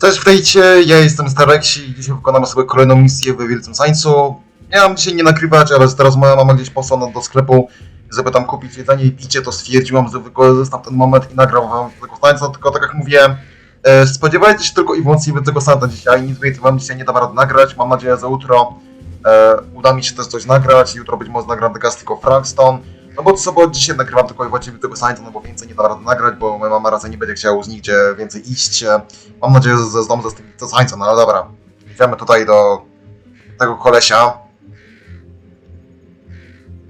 Cześć, witajcie, ja jestem Starek i dzisiaj wykonamy sobie kolejną misję w Wielkim Sańcu. Miałam dzisiaj nie nagrywać, ale teraz moja mama gdzieś posłana do sklepu, żeby tam kupić jedzenie i picie, to stwierdziłam, że wykorzystam ten moment i nagram wam tego Sańca, tylko tak jak mówiłem, e, spodziewajcie się tylko i wyłącznie tego Sańca dzisiaj, nic więcej wam dzisiaj nie dam rady nagrać, mam nadzieję, że jutro e, uda mi się też coś nagrać, jutro być może nagram tylko tylko Frankston, no bo co, bo dzisiaj nagrywam tylko i wyłącznie tego Sańca, no bo więcej nie dam rady nagrać, bo moja mama raczej nie będzie chciała już nigdzie więcej iść, Mam nadzieję, że zdążę z tym Sańca, no ale dobra. Idziemy tutaj do tego kolesia.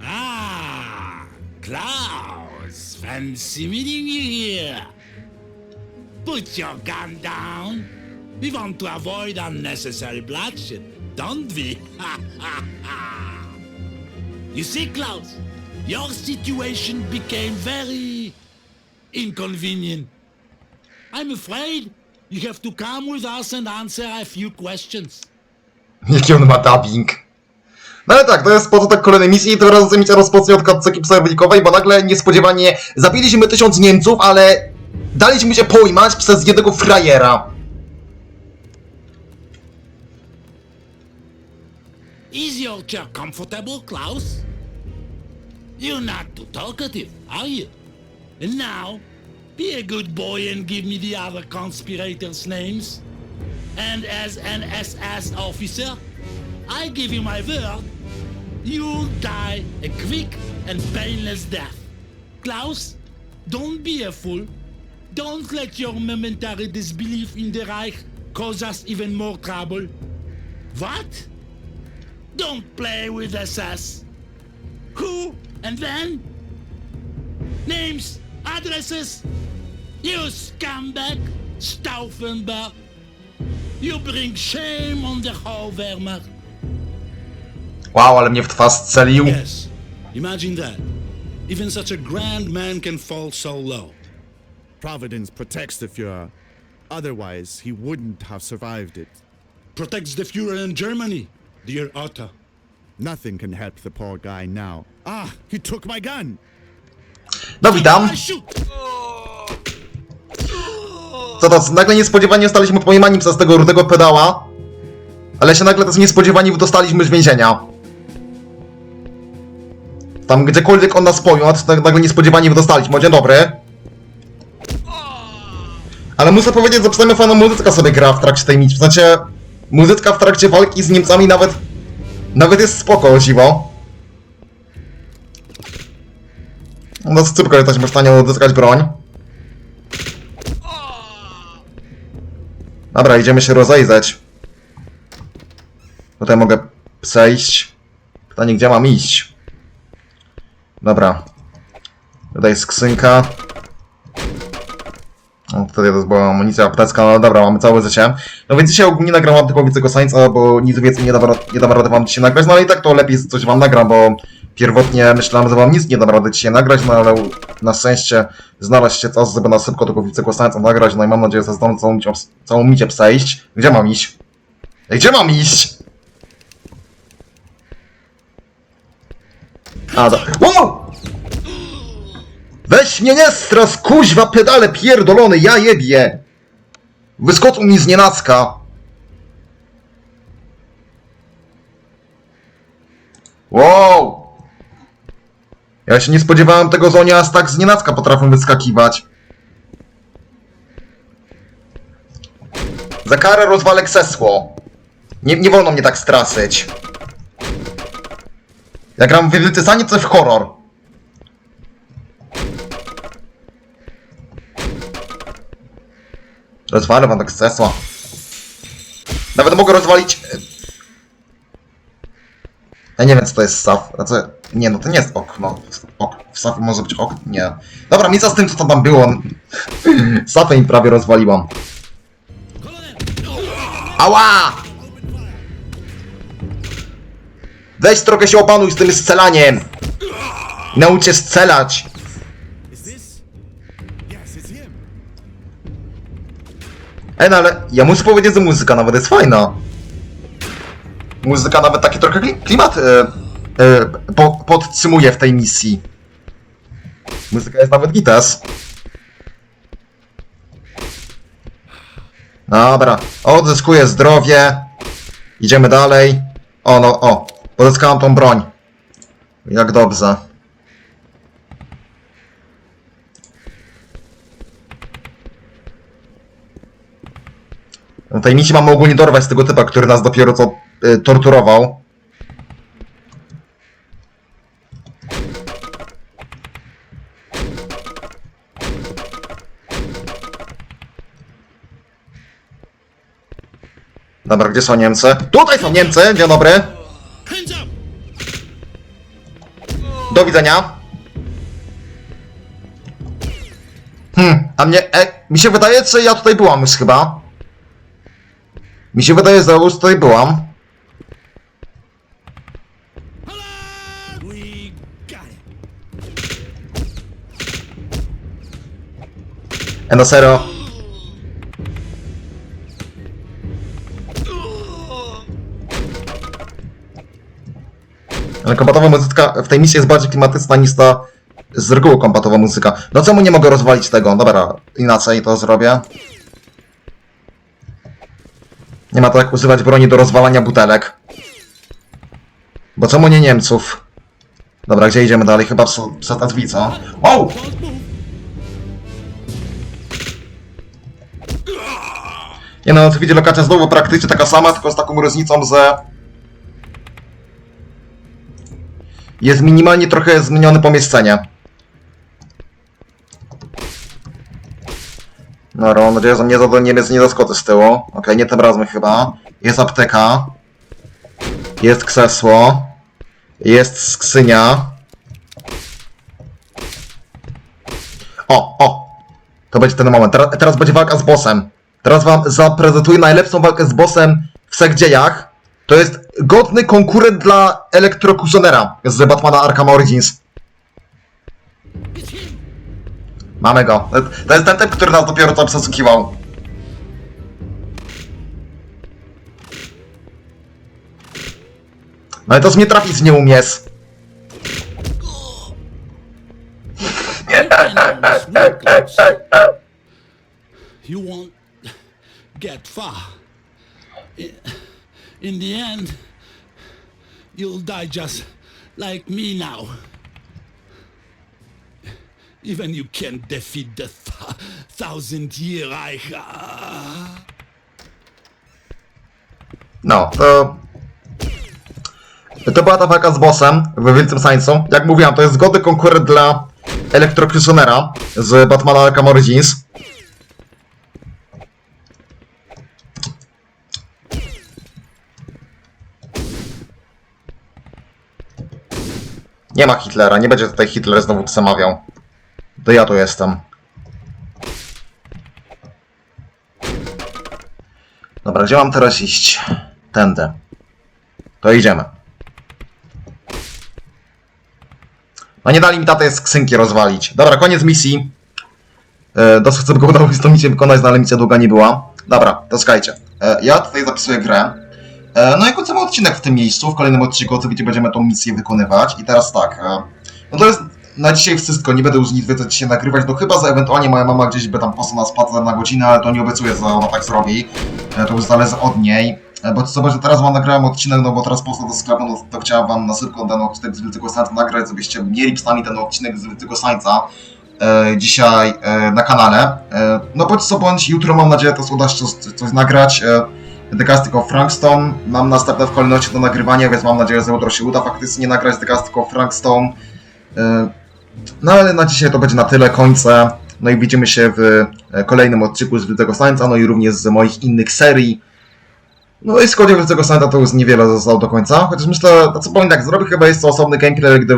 Ah, Klaus, fancy meeting you here. Put your gun down. We want to avoid unnecessary bloodshed, don't we? you see, Klaus, your situation became very inconvenient. I'm afraid you have to come with us and answer a few questions. Jaki on ma dubbing. No ale tak, to jest początek kolejnej misji i teraz misja rozpocznie od katceki psychodelikowej, bo nagle niespodziewanie zabiliśmy tysiąc Niemców, ale daliśmy się pojmać przez jednego frajera. Is your chair comfortable, Klaus? You're not too talkative, are you? And now, be a good boy and give me the other conspirators' names. And as an SS officer, I give you my word, you'll die a quick and painless death. Klaus, don't be a fool. Don't let your momentary disbelief in the Reich cause us even more trouble. What? Don't play with SS. Who and then? Names, addresses. You scumbag, Stauffenberg. You bring shame on the whole Wehrmacht. Wow, ale mnie w twarz strzelił. Yes, imagine that. Even such a grand man can fall so low. Providence protects the Fuhrer. Otherwise, he wouldn't have survived it. Protects the Fuhrer in Germany, dear Otto. Nothing can help the poor guy now. Ah, he took my gun! No witam. I shoot! Co to, nagle niespodziewanie zostaliśmy pojmani przez tego rudego pedała, ale się nagle też niespodziewanie wydostaliśmy z więzienia. Tam gdziekolwiek on nas pojął, tak nagle niespodziewanie wydostaliśmy. O, dzień dobry. Ale muszę powiedzieć, że przynajmniej fajna muzyka sobie gra w trakcie tej misji. Znaczy, muzyka w trakcie walki z Niemcami nawet... Nawet jest spoko, dziwo. No szybko jesteśmy w stanie odzyskać broń. Dobra, idziemy się rozejrzeć. Tutaj mogę przejść. Pytanie, gdzie mam iść? Dobra. Tutaj jest skrzynka. O, tutaj to była amunicja aptecka, no dobra, mamy całe życie. No więc dzisiaj ogólnie nagrałam tylko Wiecego Sańca, bo nic więcej nie dam, nie dam rady wam dzisiaj nagrać, no ale i tak to lepiej coś wam nagram, bo pierwotnie myślałem, że wam nic nie dam rady dzisiaj nagrać, no ale na szczęście znalazł się czas, żeby na szybko tego Wiecego Sańca nagrać, no i mam nadzieję, że zdążę całą, całą micię przejść. Gdzie mam iść? Gdzie mam iść? A, do... Wow! Weź mnie nie stras, kuźwa, pedale pierdolony, ja jebie! Wyskoczył mi z nienacka. Wow! Ja się nie spodziewałem tego, że oni aż tak z nienacka potrafią wyskakiwać. Za karę rozwalę krzesło. Nie, nie wolno mnie tak straszyć. Ja gram w Wielcy coś w horror. Rozwalę wam tak z. Nawet mogę rozwalić... e, Ja nie wiem co to jest saf. Znaczy, nie no to nie jest okno. Ok, w safie może być okno? Nie. Dobra, nic z tym co to tam było. Safę im prawie rozwaliłam. Ała! Weź trochę się opanuj z tym strzelaniem! Naucz się strzelać! Ej, no ale ja muszę powiedzieć, że muzyka nawet jest fajna. Muzyka nawet taki trochę kli- klimat e, e, po, podtrzymuje w tej misji. Muzyka jest nawet gitas. Dobra, odzyskuję zdrowie. Idziemy dalej. O, no, o. Pozyskałem tą broń. Jak dobrze. Misji mamy ogólnie dorwać z tego typa, który nas dopiero co y, torturował. Dobra, gdzie są Niemcy? Tutaj są Niemcy! Dzień dobry. Do widzenia. Hmm, a mnie, e, mi się wydaje, że ja tutaj byłam już chyba. Mi się wydaje, że już tutaj byłam. We got it. E, no serio. Ale kompatowa muzyka w tej misji jest bardziej klimatyczna niż ta z reguły kompatowa muzyka. No czemu nie mogę rozwalić tego? Dobra, inaczej to zrobię. Nie ma to jak używać broni do rozwalania butelek. Bo czemu nie Niemców? Dobra, gdzie idziemy dalej? Chyba przed, przed Adwicą. Wow! Nie no, oczywiście lokacja znowu praktycznie taka sama, tylko z taką różnicą, że jest minimalnie trochę zmienione pomieszczenie. No, mam nadzieję, że mnie za Niemiec nie zaskoczy z tyłu. Okej, nie tym razem chyba. Jest apteka. Jest krzesło. Jest skrzynia. O, o! To będzie ten moment. Teraz, teraz będzie walka z bossem. Teraz wam zaprezentuję najlepszą walkę z bossem w Segdziejach. To jest godny konkurent dla Elektrokusionera z Batmana Arkham Origins. Mamy go. To jest ten typ, który nas dopiero co przesłuchiwał. No i to mnie trafić nie umiesz. You won't get far. In the end, you'll die just like me now. Even you can't defeat the th- thousand year Reich. No, to... To była ta walka z bossem w Wielcym Sańcu. Jak mówiłem, to jest godny konkurent dla Elektrokusionera z Batmana Arkham Origins. Nie ma Hitlera, nie będzie tutaj Hitler znowu przemawiał. To ja tu jestem. Dobra, gdzie mam teraz iść? Tędy. To idziemy. No nie dali mi tatę skrzynki rozwalić. Dobra, koniec misji. E, dosyć sobie go udało się tą misję wykonać, no ale misja długa nie była. Dobra, to. E, ja tutaj zapisuję grę. E, no i kończymy odcinek w tym miejscu. W kolejnym odcinku oczywiście będziemy tą misję wykonywać. I teraz tak. E, no to jest na dzisiaj wszystko. Nie będę już nic więcej dzisiaj nagrywać. No chyba, że ewentualnie moja mama gdzieś by tam posłała na na godzinę, ale to nie obiecuję, że ona tak zrobi. E, to już zależy od niej. E, Bo co że teraz wam nagrałem odcinek, no bo teraz poszła do sklepu, no to chciałem wam na szybko ten odcinek z Wielkiego Sańca nagrać, żebyście mieli przynajmniej ten odcinek z Wielkiego Sańca e, dzisiaj e, na kanale. E, no bądź co bądź, jutro mam nadzieję, to uda się coś, coś nagrać. E, The Casting of Frankstone. Mam następne w kolejności do nagrywania, więc mam nadzieję, że jutro się uda faktycznie nagrać The Casting of Frankstone. No ale na dzisiaj to będzie na tyle, kończę. No i widzimy się w e, kolejnym odcinku z Wielkiego Sańca, no i również z moich innych serii. No i skoro tego Santa to już niewiele zostało do końca, chociaż myślę, to co powiem tak, zrobię chyba jest to osobny gameplay, gdy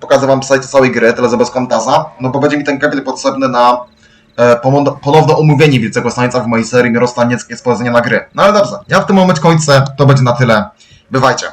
pokażę wam sajcie całej gry, tyle że bez komentarza, no bo będzie mi ten gameplay potrzebny na e, ponowne omówienie Wielkiego Sańca w mojej serii Mirosta Nieckie Spojrzenia na gry. No ale dobrze, ja w tym momencie kończę, to będzie na tyle. Bywajcie.